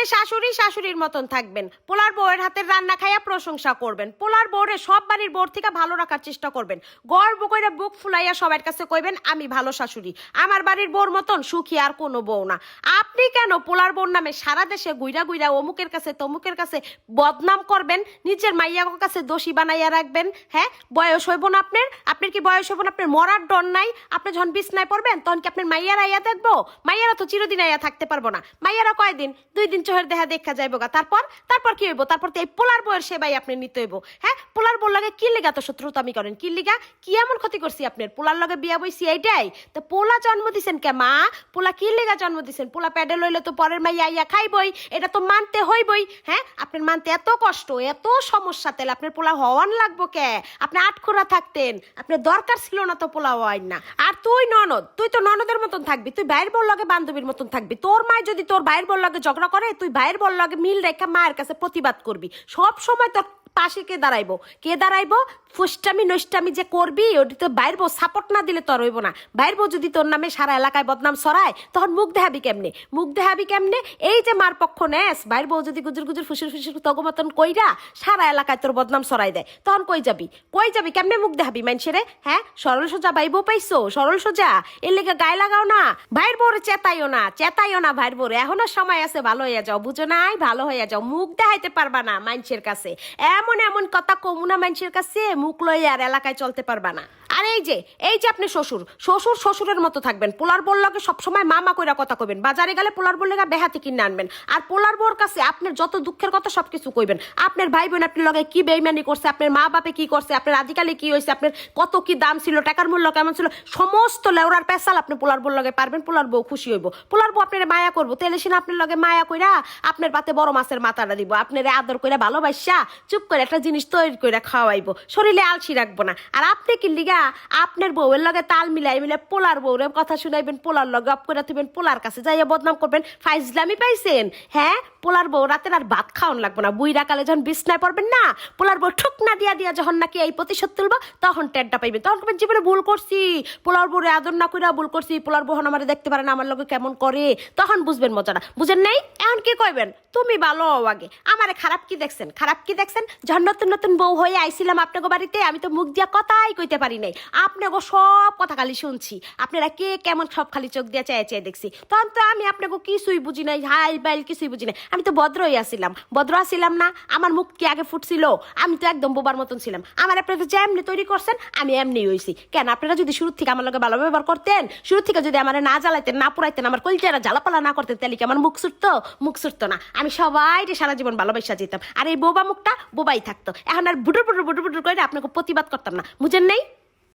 আপনি শাশুড়ি শাশুড়ির মতন থাকবেন। পোলার বউয়ের হাতের রান্না খাইয়া প্রশংসা করবেন। পোলার বউরে সব বাড়ির বউর থেকে ভালো রাখার চেষ্টা করবেন। গর্ব করে বুক ফুলাইয়া সবার কাছে কইবেন, আমি ভালো শাশুড়ি। আমার বাড়ির বউর মতন সুখী আর কোনো বউ না। আপনি কেন পোলার বউর নামে সারা দেশে গুইরা গুইরা অমুকের কাছে তমুকের কাছে বদনাম করবেন? নিজের মাইয়ার কাছে দোষী বানাইয়া রাখবেন? হ্যাঁ? বয়স হইব না আপনার? আপনার কি বয়স হইব না? আপনার মরার ডর নাই? আপনি যখন বিছনায় পড়বেন, তখন কি আপনার মাইয়ার আইয়া দেখব? মাইয়ারা তো চিরদিন আইয়া থাকতে পারব না। মাইয়ারা কয়দিন? দুই দিন চোখের দেখা দেখা যাইব গা। তারপর? তারপর কি হইব? তারপর তো এই পোলার বউয়ের সেবাই আপনি নিতে হইব। হ্যাঁ? পোলার বউর লাগে কি লিগা তো শত্রুতামি করেন? কি লিগা? কি এমন ক্ষতি করছি আপনার? পোলার লগে বিয়া বইছি এইটাই? তো পোলা জন্ম দিছেন কে, মা? পোলা কি লিগা জন্ম দিছেন? পোলা প্যাডে লইলে তো পরের মাইয়া আইয়া খাইবই। এটা তো মানতে হইবই। হ্যাঁ? আপনার মানতে এত কষ্ট, এত সমস্যা তেল। আপনার পোলা হওয়ান লাগবো কে? আপনি আটখোরা থাকতেন। আপনার দরকার ছিল না তো পোলা হওয়াই না। আর তুই ননদ, তুই তো ননদের মতন থাকবি। তুই বাইরের বল লগে বান্ধবীর মতন থাকবি। তোর মায় যদি তোর বাইরের বল লগে ঝগড়া করে তুই ভাইয়ের বল আগে মিল রেখা মায়ের কাছে প্রতিবাদ করবি। সব সময় তোর পাশে কে দাঁড়াইবো? কে দাঁড়াইবো? ফুষ্টামি নষ্টামি যে করবি, ওটি তো বাইর বউ সাপোর্ট না দিলে তোর হইব না। বাইর বউ যদি তোর নামে সারা এলাকায় বদনাম সরায় তখন মুখ দেখাবি কেমনে? মুখ দেখাবি কেমনে? এই যে মার পক্ষ নেস, বাইর বউ যদি গুজুর গুজুর ফুসুর ফুসুর তগমতন কইরা সারা এলাকায় তোর বদনাম সরাই দেয়, তখন কই যাবি? কই যাবি? কেমনে মুখ দেখাবি মানুষেরে? হ্যাঁ? সরল সোজা বাইর বউ পাইছো? সরল সোজা? এর লেগে গায়ে লাগাও না। ভাইয়ের বউরে চেতাইও না চেতাইও না ভাইয়ের বউরে। এখনও সময় আছে, ভালো হইয়া যাও। বুঝো নাই? ভালো হইয়া যাও। মুখ দেখাইতে পারবা না মানুষের কাছে। এমন এমন এমন কথা কমুনা মানুষের কাছে মুখ লইয়া আর এলাকায় চলতে পারবা না। আর এই যে এই যে আপনি শ্বশুর শ্বশুর শ্বশুরের মতো থাকবেন। পোলার বোর লগে সবসময় মামা কইরা কথা কইবেন। বাজারে গেলে পোলার বোর লেগা বেহাতি কিনে আনবেন। আর পোলার বোর কাছে আপনার যত দুঃখের কথা সবকিছু কইবেন। আপনার ভাই বোন আপনার লগে কি বেইমানি করছে, আপনার মা বাপে কি করছে, আপনার আদিকালে কি হয়েছে আপনার কত কি দাম ছিল, টাকার মূল্য কেমন ছিল, সমস্ত লেওরার পেশাল আপনি পোলার বোর লগে পারবেন, পোলার বউ খুশি হইব। পোলার বউ আপনার মায়া করব তেলে সিনা আপনার লগে মায়া কইরা আপনার পাতে বড় মাছের মাথাটা দিব। আপনার আদর কইরা ভালোবাসা, চুপ করে একটা জিনিস তৈরি করে খাওয়াইবো। শরীরে আলসি রাখব না। আর আপনি কি লিগা, আপনার বউয়ের লগে তাল মিলাই মিলে পোলার বউরে কথা শুনাইবেন, পোলার লগে অপ করে দিবেন পোলার কাছে যাইয়া বদনাম করবেন, ফাইজলামি পাইছেন? হ্যাঁ? পোলার বউ রাতের আর ভাত খাওয়ান লাগবো না। বুইরা কালে যখন বিছনায় পড়বেন না, পোলার বউ ঠুক না দিয়া দিয়া যখন নাকি এই প্রতিশোধ তুলবো, তখন টেরটা পাইবেন। তখন করবেন জীবনে ভুল করছি। পোলার বউরে আদর না কইরা ভুল করছি। পোলার বউ আমার দেখতে পারে না, আমার লগে কেমন করে? তখন বুঝবেন মজাটা। বুঝেন নাই? এখন কি কইবেন? তুমি ভালো আগে। আমারে খারাপ কি দেখছেন? খারাপ কি দেখছেন? যখন নতুন নতুন বউ হয়ে আইছিলাম আপনাকে বাড়িতে, আমি তো মুখ দিয়া কথাই কইতে পারি নাই। আপনাকে সব কথা খালি শুনছি। আপনারা কে কেমন সব খালি চোখ দিয়া চেয়ে চেয়ে দেখছি। তখন তো আমি আপনাকে কিছুই বুঝি নাই হাইল বাইল কিছুই বুঝি নাই। আমি তো ভদ্রই আসছিলাম ভদ্র আসছিলাম না, আমার মুখ কি আগে ফুটছিল? আমি তো একদম বোবার মতন ছিলাম। আমার আপনারা যে এমনি তৈরি করছেন, আমি এমনি হয়েছি কেন, আপনারা যদি শুরু থেকে আমার লগে ভালো ব্যবহার করতেন, শুরু থেকে যদি আমার না জ্বালাইতেন, না পুরাইতেন, আমার কলচারা জ্বালাপালা না করতেন, তাহলে কি আমার মুখ ছুটতো মুখ ছুটতো না। আমি সবাই সারা জীবন ভালোবাসা যেতাম আর এই বোবা মুখটা বোবাই থাকতো। এখন আর বুটুর বুটুর বুটুর বুটুর করে আপনাকে প্রতিবাদ করতাম না। বুঝেন নেই?